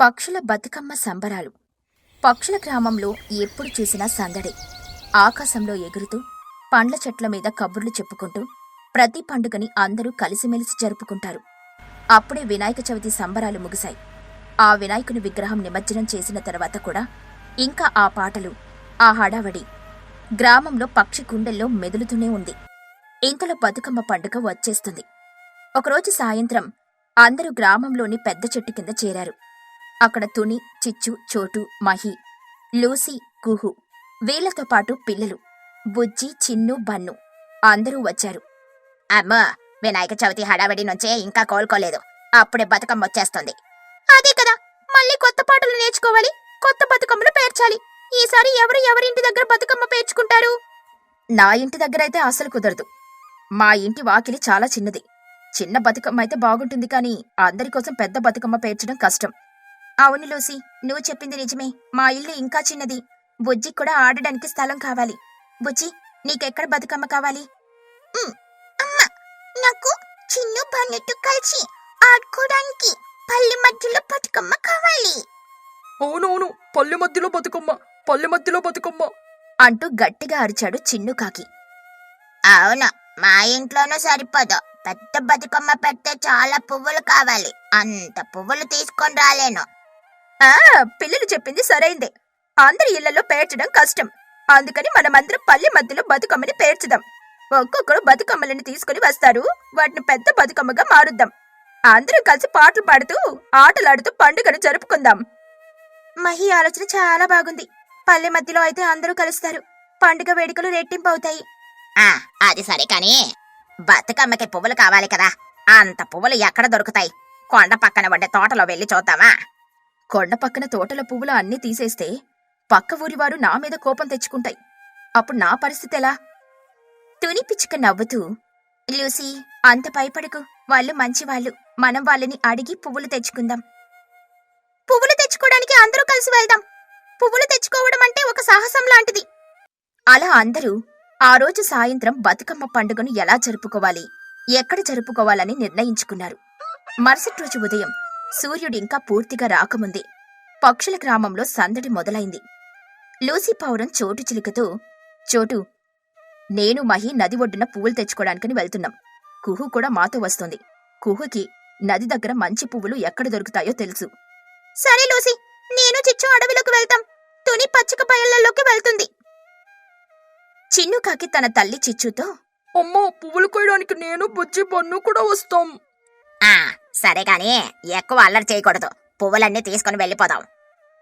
పక్షుల బతుకమ్మ సంబరాలు. పక్షుల గ్రామంలో ఎప్పుడు చూసినా సందడి. ఆకాశంలో ఎగురుతూ పండ్ల చెట్ల మీద కబుర్లు చెప్పుకుంటూ ప్రతి పండుగని అందరూ కలిసిమెలిసి జరుపుకుంటారు. అప్పుడే వినాయక చవితి సంబరాలు ముగిశాయి. ఆ వినాయకుని విగ్రహం నిమజ్జనం చేసిన తర్వాత కూడా ఇంకా ఆ పాటలు ఆ హడావడి గ్రామంలో పక్షి గుండెల్లో మెదులుతూనే ఉంది. ఇంతలో బతుకమ్మ పండుగ వచ్చేస్తుంది. ఒకరోజు సాయంత్రం అందరూ గ్రామంలోని పెద్ద చెట్టు కింద చేరారు. అక్కడ తుని చిచ్చు చోటు మహి లూసి కుహు వీళ్ళతో పాటు పిల్లలు బుజ్జి చిన్ను బన్ను అందరూ వచ్చారు. అమ్మా వినాయక చవితి హడావిడి నుంచే ఇంకా కోలుకోలేదు. అప్పుడే బతుకమ్మ వచ్చేస్తుంది. అదే కదా మళ్ళీ కొత్త పాటలు నేర్చుకోవాలి కొత్త బతుకమ్మను పేర్చాలి. ఈసారి ఎవరు ఎవరింటి దగ్గర బతుకమ్మ పేర్చుకుంటారు? నా ఇంటి దగ్గర అయితే అసలు కుదరదు. మా ఇంటి వాకిలి చాలా చిన్నది. చిన్న బతుకమ్మ అయితే బాగుంటుంది కానీ అందరి కోసం పెద్ద బతుకమ్మ పేర్చడం కష్టం. అవును లూసి. నువ్వు చెప్పింది నిజమే. మా ఇల్లు ఇంకా చిన్నది. బుజ్జికి కూడా ఆడడానికి స్థలం కావాలి. బుజ్జి నీకెక్కడ బతుకమ్మ కావాలి? అమ్మ నాకు చిన్ను పన్నెట్టు కలిసి ఆడుకోవడానికి పల్లి మధ్యలో బతుకమ్మ కావాలి. అవునవును పల్లె మధ్యలో బతుకమ్మ పల్లె మధ్యలో బతుకమ్మ. అంటూ గట్టిగా అరిచాడు చిన్ను కాకి. అవును మా ఇంట్లోనూ సరిపోదు. పెద్ద బతుకమ్మ పెడితే చాలా పువ్వులు కావాలి. అంత పువ్వులు తీసుకొని రాలేను. ఆ పిల్లలు చెప్పింది సరైందే. అందరి ఇళ్ళలో పేర్చడం కష్టం. అందుకని మనమందరం పల్లె మధ్యలో బతుకమ్మని పేర్చుదాం. ఒక్కొక్కరు బతుకమ్మలను తీసుకుని వస్తారు. వాటిని పెద్ద బతుకమ్మగా మారుద్దాం. అందరం కలిసి పాటలు పాడుతూ ఆటలాడుతూ పండుగను జరుపుకుందాం. మహి ఆలోచన చాలా బాగుంది. పల్లె మధ్యలో అయితే అందరూ కలుస్తారు. పండుగ వేడుకలు రెట్టింపు అవుతాయి. అది సరే కానీ బతుకమ్మకి పువ్వులు కావాలి కదా. అంత పువ్వులు ఎక్కడ దొరుకుతాయి? కొండ పక్కన ఉండే తోటలో వెళ్ళి చూద్దామా? కొండ పక్కన తోటల పువ్వులు అన్నీ తీసేస్తే పక్క ఊరివారు నా మీద కోపం తెచ్చుకుంటాయి. అప్పుడు నా పరిస్థితి ఎలా? తుని పిచ్చుక నవ్వుతూ లూసీ అంత భయపడకు. వాళ్ళు మంచివాళ్ళు. మనం వాళ్ళని అడిగి పువ్వులు తెచ్చుకుందాం. పువ్వులు తెచ్చుకోవడానికి అందరూ కలిసి వెళ్దాం. పువ్వులు తెచ్చుకోవడం అంటే ఒక సాహసం లాంటిది. అలా అందరూ ఆ రోజు సాయంత్రం బతుకమ్మ పండుగను ఎలా జరుపుకోవాలి ఎక్కడ జరుపుకోవాలని నిర్ణయించుకున్నారు. మరుసటి రోజు ఉదయం సూర్యుడింకా పూర్తిగా రాకముందే పక్షుల గ్రామంలో సందడి మొదలైంది. లూసీ పౌరం చోటు చిలుకతో చోటు నేను మహి నది ఒడ్డున పువ్వులు తెచ్చుకోవడానికని వెళ్తున్నాం. కుహు కూడా మాతో వస్తుంది. కుహుకి నది దగ్గర మంచి పువ్వులు ఎక్కడ దొరుకుతాయో తెలుసు. సరే లూసీ నేను చిచ్చు అడవిలోకి వెళ్తాం. తుని పచ్చిక బయళ్ళలోకి వెళ్తుంది. చిన్నుకాకి తన తల్లి చిచ్చుతో అమ్మో పువ్వులు కోయడానికి నేను బుజ్జి బన్ను కూడా వస్తాం. సరే కాని ఎక్కువ అల్లరి చేయకూడదు. పువ్వులన్నీ తీసుకుని వెళ్ళిపోదాం.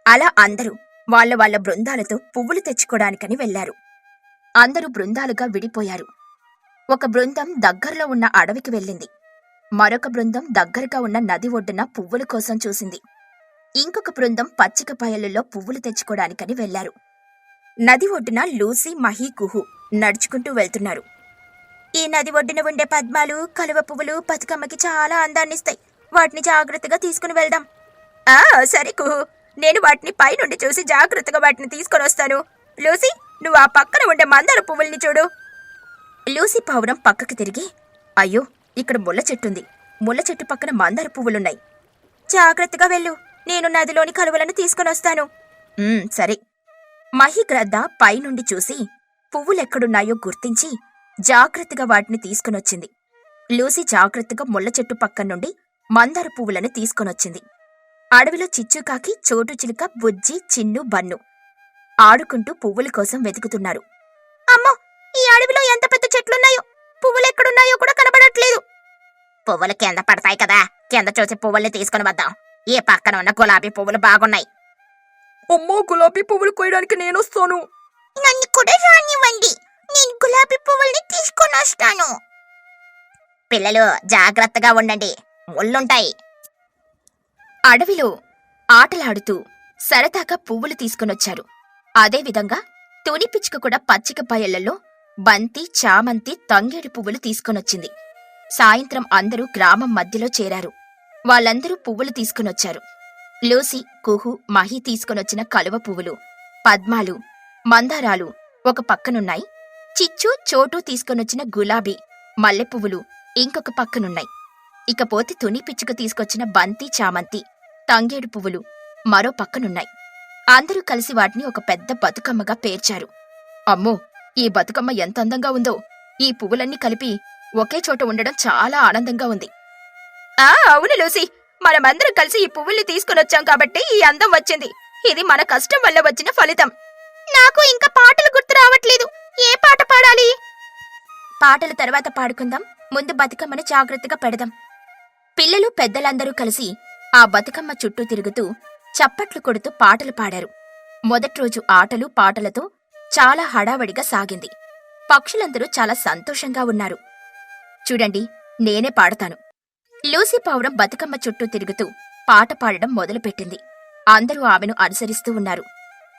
అలా అందరూ వాళ్ళ వాళ్ళ బృందాలతో పువ్వులు తెచ్చుకోవడానికని వెళ్ళారు అందరూ బృందాలుగా విడిపోయారు. ఒక బృందం దగ్గరలో ఉన్న అడవికి వెళ్ళింది. మరొక బృందం దగ్గరగా ఉన్న నది ఒడ్డున పువ్వుల కోసం చూసింది. ఇంకొక బృందం పచ్చిక బయలులో పువ్వులు తెచ్చుకోవడానికని వెళ్ళారు నది ఒడ్డున లూసీ మహీ కుహు నడుచుకుంటూ వెళ్తున్నారు. ఈ నది ఒడ్డున ఉండే పద్మాలు కలువ పువ్వులు బతుకమ్మకి చాలా అందాన్నిస్తాయి. వాటిని జాగ్రత్తగా తీసుకుని వెళ్దాం. ఆ సరే కుహు. నేను వాటిని పైనుండి చూసి జాగ్రత్తగా వాటిని తీసుకొని వస్తాను. లూసీ నువ్వు ఆ పక్కన ఉండే మందార పువ్వుల్ని చూడు. లూసీ పావురం పక్కకి తిరిగి అయ్యో ఇక్కడ ముళ్ళ చెట్టుంది. ముళ్ళ చెట్టు పక్కన మందార పువ్వులున్నాయి. జాగ్రత్తగా వెళ్ళు. నేను నదిలోని కలువలను తీసుకొని వస్తాను. సరే. మహిగ్రద్ద పైనుండి చూసి పువ్వులెక్కడున్నాయో గుర్తించి జాగ్రత్తగా వాటిని తీసుకునొచ్చింది. లూసీ జాగ్రత్తగా ముళ్ళ చెట్టు పక్కన నుండి మందార పువ్వులను తీసుకొనొచ్చింది. అడవిలో చిచ్చుకాకి చోటు చిలుక బుజ్జి చిన్ను బన్ను ఆడుకుంటూ పువ్వుల కోసం వెతుకుతున్నారు. అమ్మో! ఈ అడవిలో ఎంత పెద్ద చెట్లున్నాయో! పువ్వులు ఎక్కడున్నాయో కూడా కనబడట్లేదు. పువ్వులు కింద పడతాయి కదా! కింద చూసి పువ్వుల్ని తీసుకుని వద్దాం. ఈ పక్కన ఉన్న గులాబీ పువ్వులు బాగున్నాయి. అమ్మో గులాబీ పువ్వులు కోయడానికి నేను వస్తాను. నన్ను కూడా రానివ్వండి. నేను గులాబీ పువ్వుల్ని తీసుకొని వస్తాను పిల్లలు జాగ్రత్తగా ఉండండి. ముళ్ళుంటాయి. అడవిలో ఆటలాడుతూ సరదాగా పువ్వులు తీసుకునొచ్చారు. అదేవిధంగా తుని పిచ్చుక కూడా పచ్చిక బయళ్ళలో బంతి చామంతి తంగేడు పువ్వులు తీసుకునొచ్చింది. సాయంత్రం అందరూ గ్రామం మధ్యలో చేరారు. వాళ్ళందరూ పువ్వులు తీసుకునొచ్చారు. లూసి కుహు మహి తీసుకునొచ్చిన కలువ పువ్వులు పద్మాలు మందారాలు ఒక పక్కనున్నాయి. చిచ్చు చోటు తీసుకొనొచ్చిన గులాబీ మల్లెపువ్వులు ఇంకొక పక్కనున్నాయి. ఇకపోతే తుని పిచ్చుక తీసుకొచ్చిన బంతి చామంతి తంగేడు పువ్వులు మరో పక్కనున్నాయి. అందరూ కలిసి వాటిని ఒక పెద్ద బతుకమ్మగా పేర్చారు. అమ్మో! ఈ బతుకమ్మ ఎంత అందంగా ఉందో! ఈ పువ్వులన్నీ కలిపి ఒకే చోట ఉండడం చాలా ఆనందంగా ఉంది. ఆ అవును లూసి! మనమందరం కలిసి ఈ పువ్వుల్ని తీసుకునొచ్చాం కాబట్టి ఈ అందం వచ్చింది. ఇది మన కష్టం వల్ల వచ్చిన ఫలితం. నాకు ఇంకా పాటలు గుర్తు రావట్లేదు. ఏ పాట పాడాలి? పాటల తర్వాత పాడుకుందాం. ముందు బతుకమ్మని జాగ్రత్తగా పెడదాం. పిల్లలు పెద్దలందరూ కలిసి ఆ బతుకమ్మ చుట్టూ తిరుగుతూ చప్పట్లు కొడుతూ పాటలు పాడారు. మొదటి రోజు ఆటలు పాటలతో చాలా హడావడిగా సాగింది. పక్షులందరూ చాలా సంతోషంగా ఉన్నారు. చూడండి నేనే పాడతాను. లూసీ పావురం బతుకమ్మ చుట్టూ తిరుగుతూ పాట పాడడం మొదలుపెట్టింది. అందరూ ఆమెను అనుసరిస్తూ ఉన్నారు.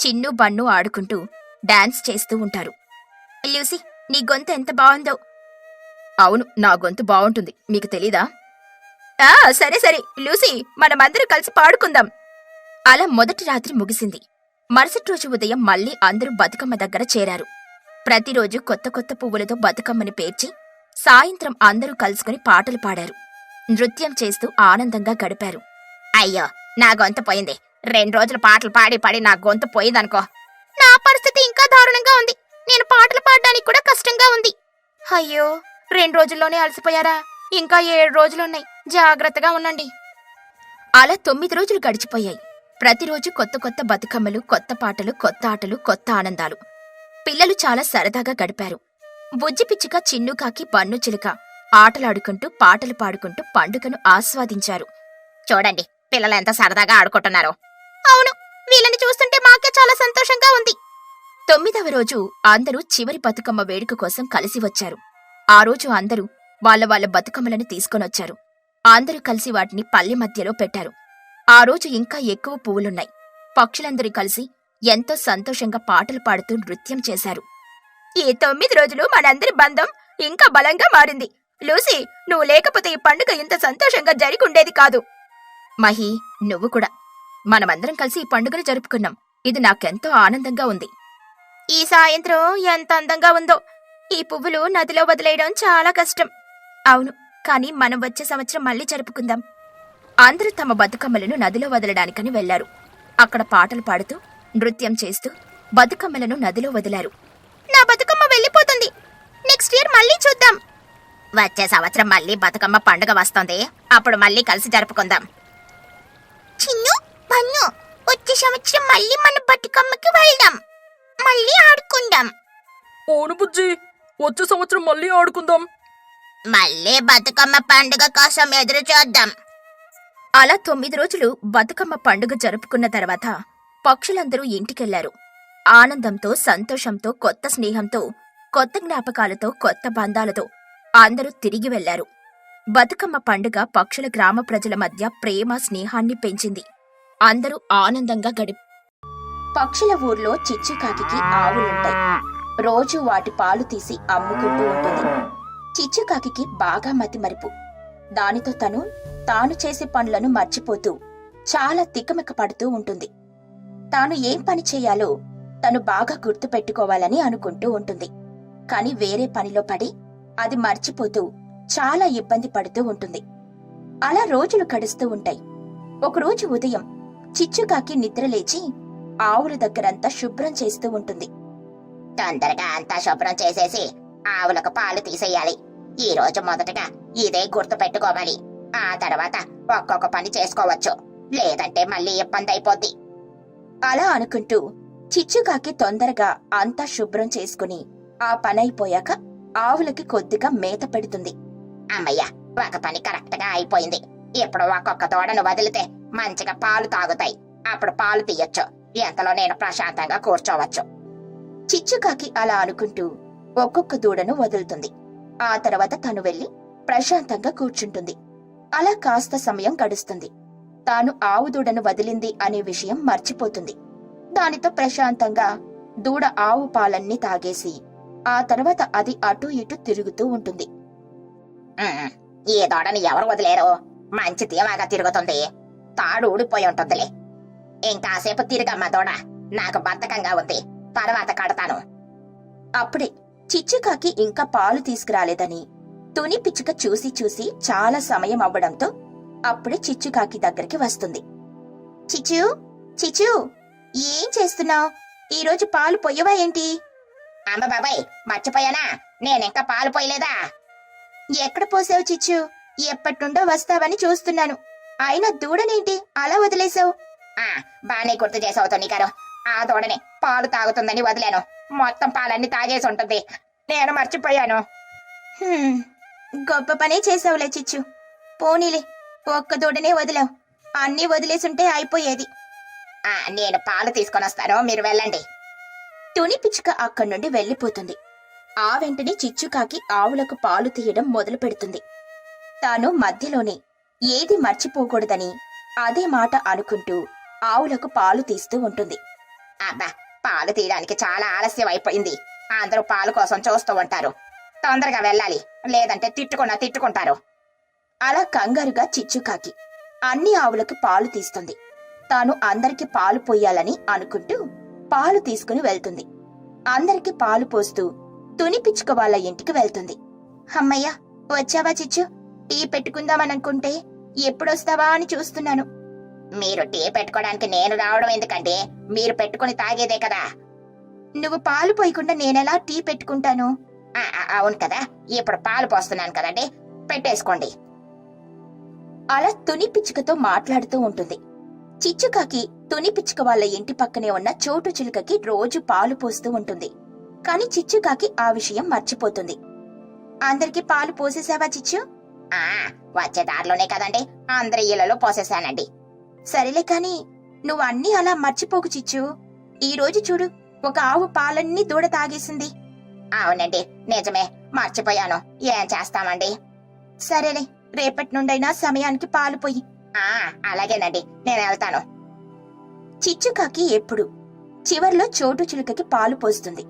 చిన్ను బన్ను ఆడుకుంటూ డాన్స్ చేస్తూ ఉంటారు. లూసీ నీ గొంతు ఎంత బాగుందో. అవును నా గొంతు బాగుంటుంది. మీకు తెలీదా? ఆ సరే సరే. లూసీ మనమందరం కలిసి పాడుకుందాం. అలా మొదటి రాత్రి ముగిసింది. మరుసటి రోజు ఉదయం మళ్ళీ అందరూ బతుకమ్మ దగ్గర చేరారు. ప్రతిరోజు కొత్త కొత్త పువ్వులతో బతుకమ్మని పేర్చి సాయంత్రం అందరూ కలుసుకుని పాటలు పాడారు. నృత్యం చేస్తూ ఆనందంగా గడిపారు. అయ్యో నా గొంతు పోయింది. రెండు రోజులు పాటలు పాడి పాడి నా గొంతు పోయిందనుకో. నా పరిస్థితి ఇంకా దారుణంగా ఉంది. నేను పాటలు పాడడానికి కూడా కష్టంగా ఉంది. అయ్యో రెండు రోజుల్లోనే అలసిపోయారా? ఇంకా ఏడు రోజులున్నాయి. జాగ్రత్తగా ఉండండి. అలా తొమ్మిది రోజులు గడిచిపోయాయి. ప్రతిరోజు కొత్త కొత్త బతుకమ్మలు కొత్త పాటలు కొత్త ఆటలు కొత్త ఆనందాలు. పిల్లలు చాలా సరదాగా గడిపారు. బుజ్జిపిచ్చుక చిన్నుకాకి బన్ను చిలుక ఆటలాడుకుంటూ పాటలు పాడుకుంటూ పండుగను ఆస్వాదించారు. చూడండి పిల్లలు ఎంత సరదాగా ఆడుకుంటున్నారో. అవును వీళ్ళని చూస్తుంటే మాకే చాలా సంతోషంగా ఉంది. తొమ్మిదవ రోజు అందరూ చివరి బతుకమ్మ వేడుక కోసం కలిసి వచ్చారు. ఆ రోజు అందరూ వాళ్ళ వాళ్ళ బతుకమ్మలను తీసుకొనొచ్చారు అందరూ కలిసి వాటిని పల్లె మధ్యలో పెట్టారు. ఆ రోజు ఇంకా ఎక్కువ పువ్వులున్నాయి. పక్షులందరూ కలిసి ఎంతో సంతోషంగా పాటలు పాడుతూ నృత్యం చేశారు. ఈ తొమ్మిది రోజులు మనందరి బంధం ఇంకా బలంగా మారింది. లూసీ నువ్వు లేకపోతే ఈ పండుగ ఇంత సంతోషంగా జరిగి ఉండేది కాదు. మహి నువ్వు కూడా. మనమందరం కలిసి ఈ పండుగను జరుపుకున్నాం. ఇది నాకెంతో ఆనందంగా ఉంది. ఈ సాయంత్రం ఎంత అందంగా ఉందో. ఈ పువ్వులు నదిలో వదిలేయడం చాలా కష్టం. అవును కానీ మనం వచ్చే సంవత్సరం మళ్ళీ జరుపుకుందాం. అందరూ తమ బతుకమ్మలను నదిలో వదలడానికని వెళ్ళారు అక్కడ పాటలు పాడుతూ నృత్యం చేస్తూ బతుకమ్మలను నదిలో వదిలారు. నా బతుకమ్మ వెళ్ళిపోతుంది. నెక్స్ట్ ఇయర్ మళ్ళీ చూద్దాం. వచ్చే సంవత్సరం మళ్ళీ బతుకమ్మ పండుగ వస్తుంది. అప్పుడు మళ్ళీ కలిసి జరుపుకుందాం. చిన్ను పన్ను వచ్చే సంవత్సరం మళ్ళీ మన బతుకమ్మకి వెళ్దాం. మళ్ళీ ఆడుకుందాం. అవును బుజ్జి. వచ్చే సంవత్సరం మళ్ళీ ఆడుకుందాం. మళ్ళీ బతుకమ్మ పండుగ కోసం ఎదురు చూద్దాం. అలా తొమ్మిది రోజులు బతుకమ్మ పండుగ జరుపుకున్న తర్వాత పక్షులందరూ ఇంటికెళ్ళారు. ఆనందంతో సంతోషంతో కొత్త స్నేహంతో కొత్త జ్ఞాపకాలతో కొత్త బంధాలతో అందరూ తిరిగి వెళ్ళారు. బతుకమ్మ పండుగ పక్షుల గ్రామ ప్రజల మధ్య ప్రేమ స్నేహాన్ని పెంచింది. అందరూ ఆనందంగా గడిపి పక్షుల ఊర్లో చిచ్చుకాకి ఆవులుంటాయి. రోజు వాటి పాలు తీసి అమ్ముకుంటూ ఉంటుంది. చిచ్చుకాకి బాగా మతిమరుపు దానితో తను తాను చేసే పనులను మర్చిపోతూ చాలా తికమక పడుతూ ఉంటుంది. తాను ఏం పని చేయాలో తను బాగా గుర్తు పెట్టుకోవాలని అనుకుంటూ ఉంటుంది. కాని వేరే పనిలో పడి అది మర్చిపోతూ చాలా ఇబ్బంది పడుతూ ఉంటుంది. అలా రోజులు గడుస్తూ ఉంటాయి. ఒకరోజు ఉదయం చిచ్చుకాకి నిద్రలేచి ఆవుల దగ్గరంతా శుభ్రం చేస్తూ ఉంటుంది. తొందరగా అంతా శుభ్రం చేసేసి ఆవులకు పాలు తీసేయాలి. ఈ రోజు మొదటగా ఇదే గుర్తు పెట్టుకోవాలి. ఆ తర్వాత ఒక్కొక్క పని చేసుకోవచ్చు. లేదంటే మళ్ళీ ఇబ్బంది అయిపోద్ది. అలా అనుకుంటూ చిచ్చుకాకి తొందరగా అంతా శుభ్రం చేసుకుని ఆ పనైపోయాక ఆవులకి కొద్దిగా మేత పెడుతుంది. అమ్మయ్య ఒక పని కరెక్ట్గా అయిపోయింది. ఇప్పుడు ఒక్కొక్క తోడను వదిలితే మంచిగా పాలు తాగుతాయి. అప్పుడు పాలు తీయొచ్చు. ఎంతలో నేను ప్రశాంతంగా కూర్చోవచ్చు. చిచ్చుకాకి అలా అనుకుంటూ ఒక్కొక్క దూడను వదులుతుంది. ఆ తర్వాత తను వెళ్ళి ప్రశాంతంగా కూర్చుంటుంది. అలా కాస్త సమయం గడుస్తుంది. తాను ఆవు దూడను వదిలింది అనే విషయం మర్చిపోతుంది. దానితో ప్రశాంతంగా దూడ ఆవు పాలన్నీ తాగేసి ఆ తర్వాత అది అటూ ఇటూ తిరుగుతూ ఉంటుంది. ఏ ఈ దూడని ఎవరు వదిలేరు? మంచి తీవాగా తిరుగుతుంది. తాడు ఊడిపోయి ఉంటుందిలే ఇంకాసేపు తిరిగమ్మా దోడ. నాకు బద్ధకంగా ఉంది. తర్వాత కడతాను. అప్పుడే చిచ్చుకాకి ఇంకా పాలు తీసుకురాలేదని తుని పిచ్చుక చూసి చూసి చాలా సమయం అవ్వడంతో అప్పుడే చిచ్చుకాకి దగ్గరికి వస్తుంది. చిచ్చు చిచ్చు ఏం చేస్తున్నావు? ఈరోజు పాలు పొయ్యవా ఏంటి? అమ్మ బాబాయ్ మర్చిపోయానా? నేనింకా పాలు పోయలేదా ఎక్కడ పోసావు చిచ్చు? ఎప్పటినుండో వస్తావని చూస్తున్నాను. అయినా దూడనేంటి? అలా వదిలేసావు బానే గుర్తు చేసావు తొనిగారు. ఆ దూడని పాలు తాగుతుందని వదిలేను. మొత్తం పాలన్నీ తాగేసి ఉంటుంది. నేను మర్చిపోయాను. గొప్ప పనే చేసావులే చిచ్చు. పోనీలే ఒక్క దూడనే వదిలావు. అన్నీ వదిలేసుంటే అయిపోయేది. నేను పాలు తీసుకొని వస్తాను మీరు వెళ్ళండి. తుని పిచ్చుక అక్కడి నుండి వెళ్ళిపోతుంది. ఆ వెంటనే చిచ్చుకాకి ఆవులకు పాలు తీయడం మొదలు పెడుతుంది తాను మధ్యలోనే ఏది మర్చిపోకూడదని అదే మాట అనుకుంటూ ఆవులకు పాలు తీస్తూ ఉంటుంది. అబ్బా పాలు తీయడానికి చాలా ఆలస్యం అయిపోయింది అందరూ పాలు కోసం చూస్తూ ఉంటారు. తొందరగా వెళ్ళాలి లేదంటే తిట్టుకున్నా తిట్టుకుంటారు. అలా కంగారుగా చిచ్చుకాకి అన్ని ఆవులకు పాలు తీస్తుంది. తాను అందరికి పాలు పోయాలని అనుకుంటూ పాలు తీసుకుని వెళ్తుంది. అందరికి పాలు పోస్తూ తుని పిచ్చుక వాళ్ళ ఇంటికి వెళ్తుంది. అమ్మయ్య వచ్చావా చిచ్చు? టీ పెట్టుకుందామనుకుంటే ఎప్పుడొస్తావా అని చూస్తున్నాను. మీరు టీ పెట్టుకోవడానికి నేను రావడం ఎందుకంటే మీరు పెట్టుకుని తాగేదే కదా. నువ్వు పాలు పోయకుండా నేనెలా టీ పెట్టుకుంటాను? అవును కదా. ఇప్పుడు పాలు పోస్తున్నాను కదండి. పెట్టేసుకోండి. అలా తుని పిచ్చుకతో మాట్లాడుతూ ఉంటుంది. చిచ్చుకాకి తుని పిచ్చుక వాళ్ళ ఇంటి పక్కనే ఉన్న చోటు చిలుకకి రోజు పాలు పోస్తూ ఉంటుంది. కాని చిచ్చుకాకి ఆ విషయం మర్చిపోతుంది. అందరికి పాలు పోసేసావా చిచ్చు? ఆ వచ్చే దారిలోనే కదండి. అందరి ఇళ్ళలో పోసేసానండి సరేలే కాని నువ్వు అన్నీ అలా మర్చిపోకు చిచ్చు. ఈ రోజు చూడు ఒక ఆవు పాలన్నీ దూడ తాగేసింది. అవునండి నిజమే. మర్చిపోయాను. ఏం చేస్తామండి? సరేలే రేపటి నుండైనా సమయానికి పాలు పోయి. ఆ అలాగేనండి. నేను వెళ్తాను. చిచ్చుకాకి ఎప్పుడు? చివర్లో చోటు చిలుకకి పాలు పోస్తుంది.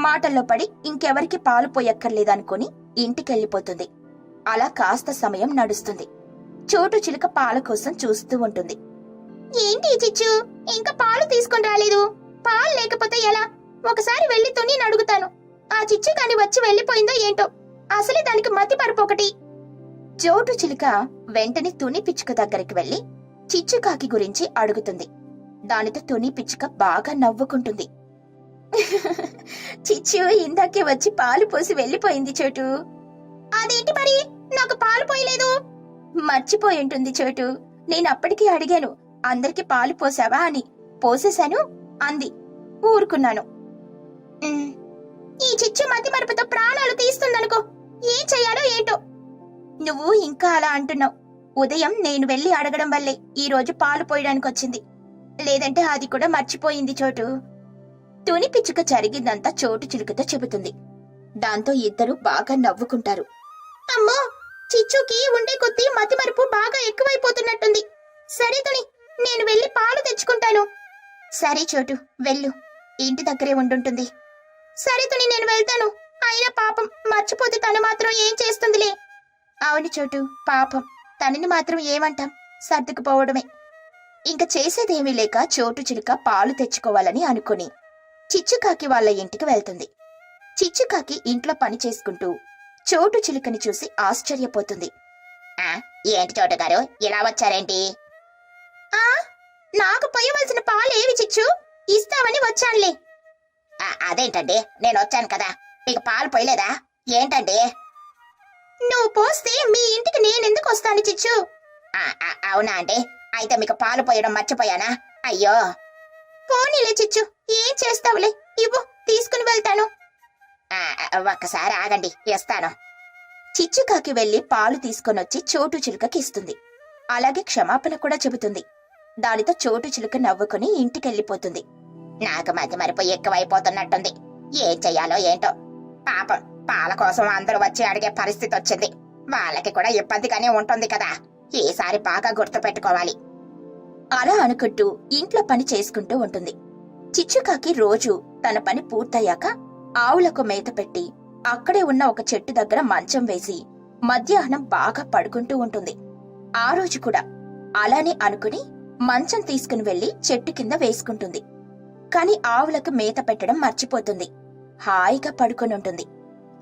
మాటల్లో పడి ఇంకెవరికి పాలు పోయక్కర్లేదనుకుని ఇంటికెళ్ళిపోతుంది. అలా కాస్త సమయం నడుస్తుంది. చోటు చిలుక పాల కోసం చూస్తూ ఉంటుంది. ఏంటి చిచ్చు? ఇంకా పాలు తీసుకుని రాలేదు. పాలు లేకపోతే ఎలా? ఒకసారి వెళ్ళి తుని అడుగుతాను. ఆ చిచ్చు కాని వచ్చి వెళ్ళిపోయిందో ఏంటో? అసలే దానికి మతి పరుపు ఒకటి. చోటు చిలుక వెంటనే తుని పిచ్చుక దగ్గరికి వెళ్ళి చిచ్చుకాకి గురించి అడుగుతుంది. దానితో తుని పిచ్చుక బాగా నవ్వుకుంటుంది. చిచ్చు ఇందాకే వచ్చి పాలు పోసి వెళ్ళిపోయింది చోటు. అదేంటి మరి? నాకు పాలు పోయలేదు. మర్చిపోయి ఉంటుంది చోటు. నేను అప్పటికే అడిగాను అందరికి పాలు పోసావా? అని. పోసేశాను అంది. ఊరుకున్నాను. ఈ చిచ్చు మతి మరపుతో ప్రాణాలు తీస్తుందనుకో ఏం చెయ్యాలో ఏంటో? నువ్వు ఇంకా అలా అంటున్నావు. ఉదయం నేను వెళ్ళి అడగడం వల్లే ఈ రోజు పాలు పోయడానికి వచ్చింది. లేదంటే అది కూడా మర్చిపోయింది చోటు. తుని పిచ్చుక జరిగిందంతా చోటు చిలుకతో చెబుతుంది. దాంతో ఇద్దరు బాగా నవ్వుకుంటారు. అమ్మో చిచ్చుకి ఉండే కొద్దీ మతిమరుపు బాగా ఎక్కువైపోతున్నట్టుంది. సరే తుని నేను వెళ్ళి పాలు తెచ్చుకుంటాను. సరే చోటు వెళ్ళు. ఇంటి దగ్గరే ఉండుంటుంది. సరే తుని నేను వెళ్తాను. అయినా పాపం మర్చిపోతే తను మాత్రం ఏం చేస్తుందిలే. అవును చోటు పాపం. తనని మాత్రం ఏమంటాం? సర్దుకుపోవడమే. ఇంక చేసేదేమీ లేక చోటు చిలుక పాలు తెచ్చుకోవాలని అనుకుని చిచ్చుకాకి వాళ్ళ ఇంటికి వెళ్తుంది. చిచ్చుకాకి ఇంట్లో పని చేసుకుంటూ చోటు చిలుకని చూసి ఆశ్చర్యపోతుంది. ఏంటి చోటు గారు ఇలా వచ్చారేంటి? నాకు పోయవలసిన పాలు ఏవి చిచ్చు? ఇస్తామని వచ్చానులే. అదేంటండి? నేను వచ్చాను కదా. మీకు పాలు పోయలేదా ఏంటండి? నువ్వు పోస్తే మీ ఇంటికి నేనెందుకు వస్తాను చిచ్చు? అవునా అండి? అయితే మీకు పాలు పోయడం మర్చిపోయానా? అయ్యో. పోనీలే చిచ్చు. ఏం చేస్తావులే? ఇవ్వు తీసుకుని వెళ్తాను. ఒక్కసారి ఆగండి వేస్తాను. చిచ్చుకాకి వెళ్ళి పాలు తీసుకొనొచ్చి చోటు చిలుకకి ఇస్తుంది. అలాగే క్షమాపణ కూడా చెబుతుంది. దానితో చోటు చిలుక నవ్వుకుని ఇంటికెళ్ళిపోతుంది. నాకు మధ్య మరిపో ఎక్కువైపోతున్నట్టుంది. ఏం చెయ్యాలో ఏంటో. పాపం పాల కోసం అందరూ వచ్చి అడిగే పరిస్థితి వచ్చింది. వాళ్ళకి కూడా ఇబ్బందిగానే ఉంటుంది కదా. ఈసారి బాగా గుర్తు పెట్టుకోవాలి అలా అనుకుంటూ ఇంట్లో పని చేసుకుంటూ ఉంటుంది. చిచ్చుకాకి రోజు తన పని పూర్తయ్యాక ఆవులకు మేత పెట్టి అక్కడే ఉన్న ఒక చెట్టు దగ్గర మంచం వేసి మధ్యాహ్నం బాగా పడుకుంటూ ఉంటుంది. ఆ రోజు కూడా అలానే అనుకుని మంచం తీసుకుని వెళ్ళి చెట్టు కింద వేసుకుంటుంది. కాని ఆవులకు మేత పెట్టడం మర్చిపోతుంది. హాయిగా పడుకొని ఉంటుంది.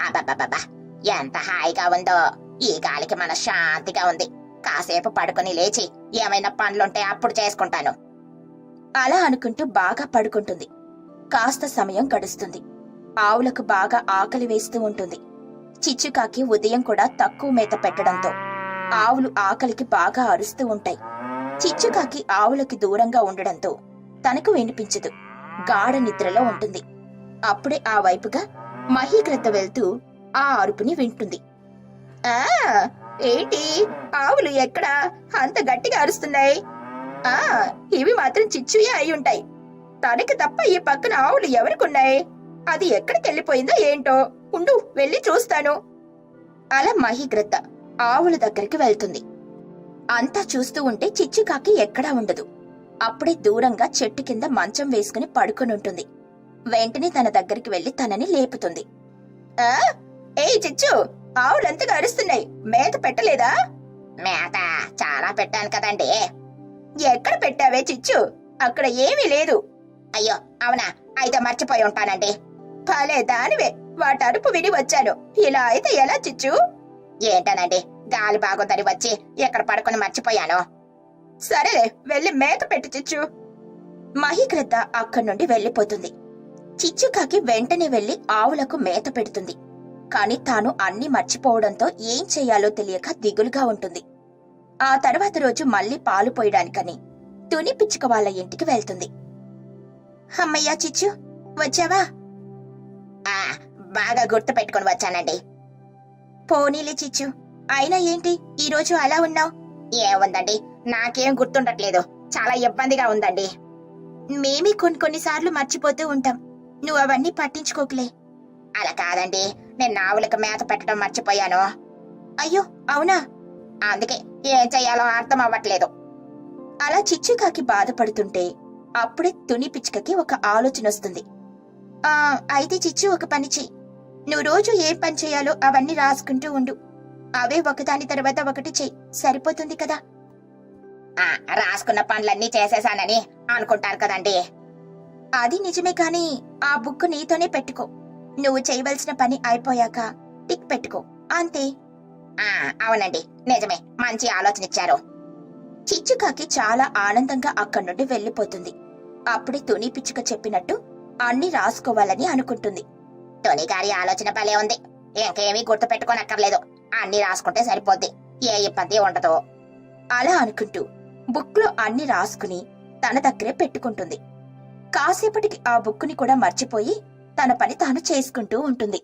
అబ్బబ్బబ్బా ఎంత హాయిగా ఉందో. ఈ గాలికి మన శాంతిగా ఉంది. కాసేపు పడుకుని లేచి ఏమైనా పనులుంటే అప్పుడు చేసుకుంటాను. అలా అనుకుంటూ బాగా పడుకుంటుంది. కాస్త సమయం గడుస్తుంది. ఆవులకు బాగా ఆకలి వేస్తూ ఉంటుంది. చిచ్చుకాకి ఉదయం కూడా తక్కువ మేత పెట్టడంతో ఆవులు ఆకలికి బాగా అరుస్తూ ఉంటాయి. చిచ్చుకాకి ఆవులకి దూరంగా ఉండడంతో తనకు వినిపించదు. గాఢ నిద్రలో ఉంటుంది. అప్పుడే ఆ వైపుగా మహీకృత వెళ్తూ ఆ అరుపుని వింటుంది. ఆ ఏంటి? ఆవులు ఎక్కడా? అంత గట్టిగా అరుస్తున్నాయి. ఆ ఇవి మాత్రం చిచ్చుయే అయి ఉంటాయి. తనకి తప్ప ఈ పక్కన ఆవులు ఎవరికున్నాయి? అది ఎక్కడికి వెళ్ళిపోయిందో ఏంటో ఉండు వెళ్ళి చూస్తాను. అలా మహిగ్రద్ద ఆవుల దగ్గరికి వెళ్తుంది. అంతా చూస్తూ ఉంటే చిచ్చుకాకి ఎక్కడా ఉండదు. అప్పుడే దూరంగా చెట్టు కింద మంచం వేసుకుని పడుకొని ఉంటుంది. వెంటనే తన దగ్గరికి వెళ్ళి తనని లేపుతుంది. ఆ? ఏ చిచ్చు ఆవులంతగా అరుస్తున్నాయి. మేత పెట్టలేదా? మేత? చాలా పెట్టాను కదండి. ఎక్కడ పెట్టావే చిచ్చు? అక్కడ ఏమీ లేదు. అయ్యో అవునా? అయితే మర్చిపోయి ఉంటానండి. భలే దానివే. వాటరుపు విని వచ్చాను. ఇలా అయితే ఎలా చిచ్చు? ఏంటనండి? గాలి బాగుందని వచ్చి ఎక్కడ పడుకుని మర్చిపోయాను? సరేలే వెళ్ళి మేత పెట్టి చిచ్చు. మహిగ్రద్ద అక్కడి నుండి వెళ్ళిపోతుంది. చిచ్చుకాకి వెంటనే వెళ్ళి ఆవులకు మేత పెడుతుంది. కాని తాను అన్ని మర్చిపోవడంతో ఏం చెయ్యాలో తెలియక దిగులుగా ఉంటుంది. ఆ తర్వాత రోజు మళ్ళీ పాలు పోయడానికని తుని పిచ్చుక వాళ్ళ ఇంటికి వెళ్తుంది. అమ్మయ్యా చిచ్చు వచ్చావా? బాగా గుర్తు పెట్టుకుని వచ్చానండి. పోనీలే చిచ్చు. అయినా ఏంటి? ఈరోజు అలా ఉన్నావు? ఏముందండి? నాకేం గుర్తుండట్లేదు. చాలా ఇబ్బందిగా ఉందండి. మేమే కొన్ని కొన్నిసార్లు మర్చిపోతూ ఉంటాం. నువ్వు అవన్నీ పట్టించుకోకులే. అలా కాదండి. నేను ఆవులకు మేత పెట్టడం మర్చిపోయాను. అయ్యో అవునా? అందుకే ఏం చెయ్యాలో అర్థం అవ్వట్లేదు. అలా చిచ్చుకాకి బాధపడుతుంటే అప్పుడే తుని పిచ్చుకకి ఒక ఆలోచన వస్తుంది. అయితే చిచ్చు ఒక పని చెయ్యి నువ్వు రోజు ఏం పని చేయాలో అవన్నీ రాసుకుంటూ ఉండు. అవే ఒకదాని తర్వాత ఒకటి చెయ్యి సరిపోతుంది కదా? రాసుకున్న పనులన్నీ చేసేసానని అనుకుంటారు కదండి. అది నిజమే కాని ఆ బుక్ నీతోనే పెట్టుకో. నువ్వు చేయవలసిన పని అయిపోయాక టిక్ పెట్టుకో. అంతే. అవునండి. నిజమే. మంచి ఆలోచన ఇచ్చారు. చిచ్చుకాకి చాలా ఆనందంగా అక్కడి నుండి వెళ్ళిపోతుంది. అప్పుడే తుని పిచ్చుక చెప్పినట్టు అన్ని రాసుకోవాలని అనుకుంటుంది. తుని గారి ఆలోచన భలే ఉంది. ఇంకేమీ గుర్తు పెట్టుకోనక్కర్లేదు అన్ని రాసుకుంటే సరిపోద్ది. ఏ ఇబ్బంది ఉండదు. అలా అనుకుంటూ బుక్లో అన్ని రాసుకుని తన దగ్గరే పెట్టుకుంటుంది. కాసేపటికి ఆ బుక్కుని కూడా మర్చిపోయి తన పని తాను చేసుకుంటూ ఉంటుంది.